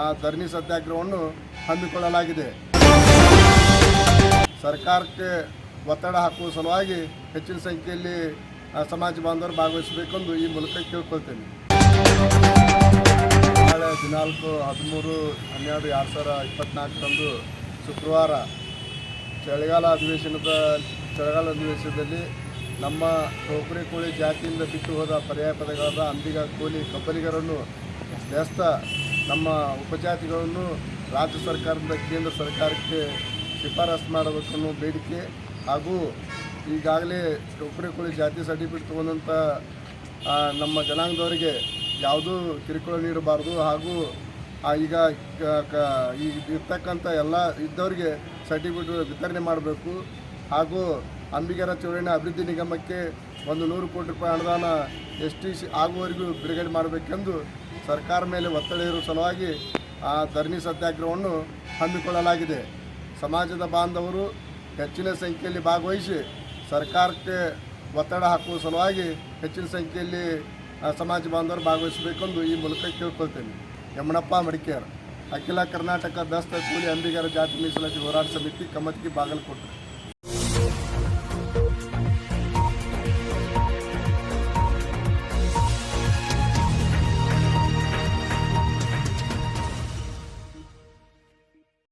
ಆ ಧರಣಿ ಸತ್ಯಾಗ್ರಹವನ್ನು ಹಮ್ಮಿಕೊಳ್ಳಲಾಗಿದೆ. ಸರ್ಕಾರಕ್ಕೆ ಒತ್ತಡ ಹಾಕುವ ಸಲುವಾಗಿ ಹೆಚ್ಚಿನ ಸಂಖ್ಯೆಯಲ್ಲಿ ಸಮಾಜ ಬಾಂಧವರು ಭಾಗವಹಿಸಬೇಕೆಂದು ಈ ಮೂಲಕ ಕೇಳ್ಕೊಳ್ತೇನೆ. ನಾಳೆ ಹದಿನಾಲ್ಕು, ಹದಿಮೂರು, ಹನ್ನೆರಡು, ಎರಡು ಸಾವಿರ ಇಪ್ಪತ್ನಾಲ್ಕರಂದು ಶುಕ್ರವಾರ ಚಳಿಗಾಲ ಅಧಿವೇಶನದ, ಚಳಿಗಾಲ ಅಧಿವೇಶನದಲ್ಲಿ ನಮ್ಮ ಟೋಕರಿ ಕೋಳಿ ಜಾತಿಯಿಂದ ಬಿಟ್ಟು ಹೋದ ಪರ್ಯಾಯ ಪದಗಳಾದ ಅಂಬಿಗ, ಕೋಲಿ, ಕಬ್ಬಲಿಗರನ್ನು ಬೆಸ್ತ ನಮ್ಮ ಉಪಜಾತಿಗಳನ್ನು ರಾಜ್ಯ ಸರ್ಕಾರದಿಂದ ಕೇಂದ್ರ ಸರ್ಕಾರಕ್ಕೆ ಶಿಫಾರಸು ಮಾಡಬೇಕನ್ನೋ ಬೇಡಿಕೆ ಹಾಗೂ ಈಗಾಗಲೇ ಟೋಕರಿ ಕೋಳಿ ಜಾತಿ ಸರ್ಟಿಫಿಕೇಟ್ ತೊಗೊಂಡಂಥ ನಮ್ಮ ಜನಾಂಗದವರಿಗೆ ಯಾವುದೂ ಕಿರುಕುಳ ನೀಡಬಾರ್ದು ಹಾಗೂ ಈಗ ಈಗ ಇರ್ತಕ್ಕಂಥ ಎಲ್ಲ ಇದ್ದವರಿಗೆ ಸರ್ಟಿಫಿಕೇಟ್ ವಿತರಣೆ ಮಾಡಬೇಕು ಹಾಗೂ ಅಂಬಿಗರ ಚೌಡಣ್ಣ ಅಭಿವೃದ್ಧಿ ನಿಗಮಕ್ಕೆ ಒಂದು ನೂರು ಕೋಟಿ ರೂಪಾಯಿ ಅನುದಾನ ಎಸ್ ಟಿ ಸಿ ಆಗುವವರೆಗೂ ಬಿಡುಗಡೆ ಮಾಡಬೇಕೆಂದು ಸರ್ಕಾರ ಮೇಲೆ ಒತ್ತಡ ಇರುವ ಸಲುವಾಗಿ ಆ ಧರಣಿ ಸತ್ಯಾಗ್ರಹವನ್ನು ಹಮ್ಮಿಕೊಳ್ಳಲಾಗಿದೆ. ಸಮಾಜದ ಬಾಂಧವರು ಹೆಚ್ಚಿನ ಸಂಖ್ಯೆಯಲ್ಲಿ ಭಾಗವಹಿಸಿ ಸರ್ಕಾರಕ್ಕೆ ಒತ್ತಡ ಹಾಕುವ ಸಲುವಾಗಿ ಹೆಚ್ಚಿನ ಸಂಖ್ಯೆಯಲ್ಲಿ ಸಮಾಜ ಬಾಂಧವರು ಭಾಗವಹಿಸಬೇಕೆಂದು ಈ ಮೂಲಕ ಕೇಳ್ಕೊಳ್ತೇನೆ. ಯಮನಪ್ಪ ಮಡಿಕೇರ್, ಅಖಿಲ ಕರ್ನಾಟಕ ದಸ್ತ ಕೂಲಿ ಅಂಬಿಗರ ಜಾತಿ ಮೀಸಲಾತಿ ಹೋರಾಟ ಸಮಿತಿ ಕಮ್ಮತ್ಗಿ ಬಾಗಲಕೋಟೆ.